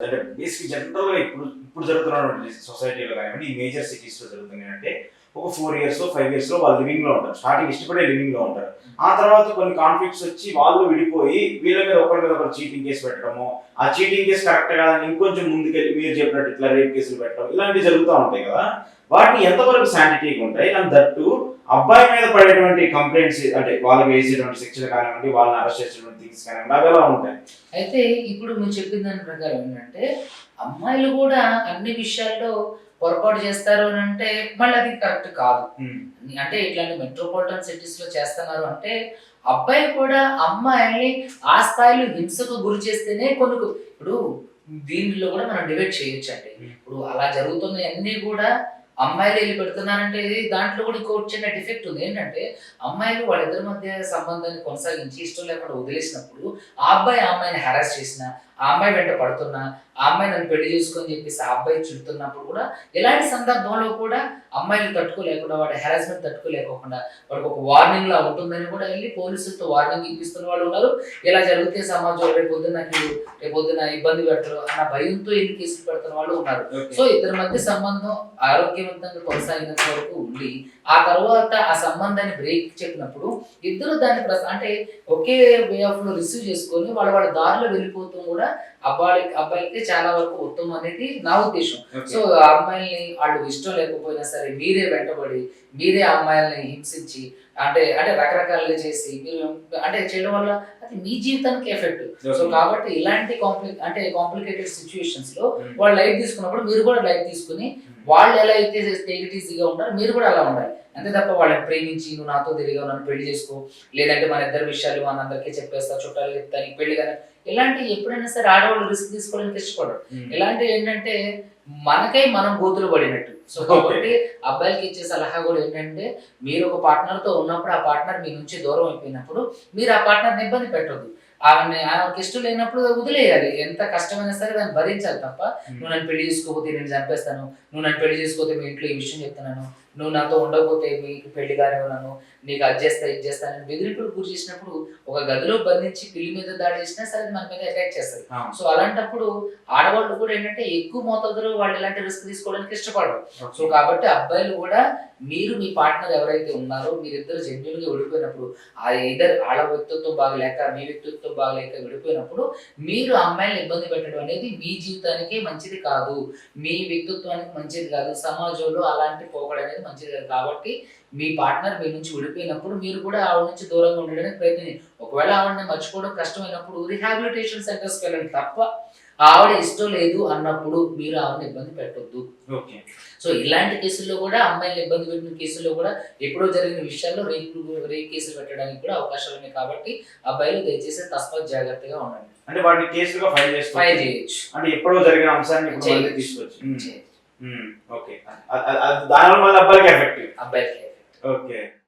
అంటే బేసిక్ జనరల్గా ఇప్పుడు ఇప్పుడు జరుగుతున్నటువంటి సొసైటీలో కానివ్వండి ఈ మేజర్ సిటీస్లో జరుగుతుంది అంటే ఒక ఫోర్ ఇయర్స్ ఫైవ్ ఇయర్స్లో వాళ్ళు లివింగ్లో ఉంటారు. స్టార్టింగ్ ఇష్టపడే లివింగ్లో ఉంటారు. ఆ తర్వాత కొన్ని కాన్ఫ్లిక్ట్స్ వచ్చి వాళ్ళు విడిపోయి వీళ్ళ మీద ఒకరి మీద ఒకరు చీటింగ్ కేసు పెట్టడము ఆ చీటింగ్ కేసు కరెక్ట్ కాదని ఇంకొంచెం ముందుకెళ్ళి మీరు చెప్పినట్టు ఇట్లా రేప్ కేసులు పెట్టడం ఇలాంటివి జరుగుతూ ఉంటాయి కదా. వాటిని ఎంతవరకు శానిటీగా ఉంటాయి? అండ్ దట్టు అబ్బాయి మీద పడేటువంటి కంప్లైంట్స్ అంటే వాళ్ళకి వేసేటువంటి శిక్షలు కానివ్వండి వాళ్ళని అరెస్ట్ చేసేటువంటి థింగ్స్ కానివ్వండి అవి ఎలా ఉంటాయి? అయితే ఇప్పుడు మీరు చెప్పిన దాని ప్రకారం ఏంటంటే అమ్మాయిలు కూడా అన్ని విషయాల్లో పొరపాటు చేస్తారు అని అంటే మళ్ళీ అది కరెక్ట్ కాదు. అంటే ఇట్లాంటి మెట్రోపాలిటన్ సిటీస్లో చేస్తున్నారు అంటే అబ్బాయి కూడా అమ్మాయిల్ని ఆ స్థాయిలో హింసకు గురి చేస్తేనే కొన్ని ఇప్పుడు దీనిలో కూడా మనం డిబేట్ చేయొచ్చు అండి ఇప్పుడు అలా జరుగుతున్న అన్ని కూడా అమ్మాయిలు వెళ్ళి పెడుతున్నారంటే దాంట్లో కూడా ఇంకో చిన్న డిఫెక్ట్ ఉంది. ఏంటంటే అమ్మాయిలు వాళ్ళిద్దరి మధ్య సంబంధాన్ని కొనసాగించి ఇష్టం లేకుండా వదిలేసినప్పుడు ఆ అబ్బాయి ఆ అమ్మాయిని హెరాస్ చేసిన ఆ అమ్మాయి వెంట పడుతున్నా ఆ అమ్మాయి నన్ను పెళ్ళి చేసుకొని చెప్పేసి ఆ అబ్బాయి చుడుతున్నప్పుడు కూడా ఇలాంటి సందర్భంలో కూడా అమ్మాయిలు తట్టుకోలేకుండా వాడి హెరాస్మెంట్ తట్టుకోలేకోకుండా వాడికి ఒక వార్నింగ్ లా ఉంటుందని కూడా వెళ్ళి పోలీసులతో వార్నింగ్ ఇప్పిస్తున్న వాళ్ళు ఉన్నారు. ఇలా జరిగితే సమాజంలో రేపు పొద్దున్న నాకు రేపు పొద్దున్న ఇబ్బంది పెడతారు అన్న భయంతో ఎన్ని కేసులు పెడుతున్న వాళ్ళు ఉన్నారు. సో ఇద్దరి మధ్య సంబంధం ఆరోగ్యవంతంగా కొనసాగినంత వరకు ఉండి ఆ తర్వాత ఆ సంబంధాన్ని బ్రేక్ చెప్పినప్పుడు ఇద్దరు దాన్ని అంటే ఒకే వే ఆఫ్లో రిసీవ్ చేసుకొని వాళ్ళ వాళ్ళ దారిలో వెళ్ళిపోతూ కూడా అబ్బాయి అబ్బాయిలకి చాలా వరకు ఉత్తమం అనేది నా ఉద్దేశం. సో అమ్మాయిల్ని వాళ్ళు ఇష్టం లేకపోయినా సరే మీరే వెంటబడి మీరే ఆ అమ్మాయిల్ని హింసించి అంటే అంటే రకరకాలుగా చేసి మీరు అంటే చేయడం వల్ల అది మీ జీవితానికి ఎఫెక్ట్. సో కాబట్టి ఇలాంటి కాంప్లి అంటే కాంప్లికేటెడ్ సిచ్యువేషన్స్లో వాళ్ళు లైట్ తీసుకున్నప్పుడు మీరు కూడా లైట్ తీసుకుని వాళ్ళు ఎలా అయితే టేక్ ఈజీగా ఉంటారో మీరు కూడా అలా ఉండాలి. అంతే తప్ప వాళ్ళని ప్రేమించి నువ్వు నాతో తిరిగా నన్ను పెళ్ళి చేసుకో. లేదంటే మన ఇద్దరు విషయాలు మన అందరికీ చెప్పేస్తా చుట్టాలు చెప్తా నీకు పెళ్ళి కానీ ఇలాంటి ఎప్పుడైనా సరే ఆడవాళ్ళు రిస్క్ తీసుకోవడానికి ఇష్టపడరు. ఇలాంటివి ఏంటంటే మనకై మనం గోతులు పడినట్టు. సో కాబట్టి అబ్బాయిలకి ఇచ్చే సలహా కూడా ఏంటంటే మీరు ఒక పార్ట్నర్తో ఉన్నప్పుడు ఆ పార్ట్నర్ మీ నుంచి దూరం అయిపోయినప్పుడు మీరు ఆ పార్ట్నర్ని ఇబ్బంది పెట్టొద్దు. ఆమె ఆమెకి ఇష్టం లేనప్పుడు వదిలేయాలి. ఎంత కష్టమైనా సరే దాన్ని భరించాలి తప్ప నువ్వు నన్ను పెళ్ళి చేసుకోకపోతే నేను చంపేస్తాను. నువ్వు నన్ను పెళ్ళి చేసుకోకపోతే మీ ఇంట్లో ఈ విషయం చెప్తున్నాను. నువ్వు నాతో ఉండకపోతే మీకు పెళ్ళి కానివ్వను. నీకు అది చేస్తా ఇది చేస్తా అని బెదిరింపులు గురి చేసినప్పుడు ఒక గదిలో బంధించి పిల్లి మీద దాడి చేసినా సరే మన మీద అటాక్ చేస్తుంది. సో అలాంటప్పుడు ఆడవాళ్ళు కూడా ఏంటంటే ఎక్కువ మోతాదులో వాళ్ళు ఇలాంటి రిస్క్ తీసుకోవడానికి ఇష్టపడరు. సో కాబట్టి అబ్బాయిలు కూడా మీరు మీ పార్ట్నర్ ఎవరైతే ఉన్నారో మీరిద్దరు జెన్యున్గా విడిపోయినప్పుడు ఆ ఇద్దరు ఆడ వ్యక్తిత్వం బాగలేక మీ వ్యక్తిత్వం బాగలేక విడిపోయినప్పుడు మీరు ఆ అమ్మాయిని ఇబ్బంది పెట్టడం అనేది మీ జీవితానికి మంచిది కాదు. మీ వ్యక్తిత్వానికి మంచిది కాదు. సమాజంలో అలాంటి పోకడం అనేది మంచిది కాదు. కాబట్టి మీ పార్ట్నర్ మీ నుంచి విడిపోయినప్పుడు మీరు కూడా ఆవిడ నుంచి దూరంగా ఉండడానికి ప్రయత్నం ఒకవేళ ఆవిడని మర్చిపోవడం కష్టమైనప్పుడు రిహాబిలిటేషన్ సెంటర్స్కి వెళ్ళండి తప్ప ఆవిడ ఇష్టం లేదు అన్నప్పుడు మీరు ఆవిడని ఇబ్బంది పెట్టొద్దు. ఓకే. సో ఇలాంటి కేసుల్లో కూడా అమ్మాయిలు ఇబ్బంది పెట్టిన కేసుల్లో కూడా ఎప్పుడో జరిగిన విషయాల్లో రేపు రేప్ కేసులు పెట్టడానికి కూడా అవకాశాలు ఉన్నాయి కాబట్టి అబ్బాయిలు దయచేసి తస్మాత్ జాగ్రత్తగా ఉండండి. అంటే వాటిని కేసులుగా ఫైల్ ఫైల్ చేసుకోవాలి చేయొచ్చు. అంటే ఎప్పుడో జరిగిన అంశాన్ని. ఉమ్. ఓకే. దానివల్ల అబ్బాయికి ఎఫెక్టివ్ అబ్బాయిలకి ఓకే.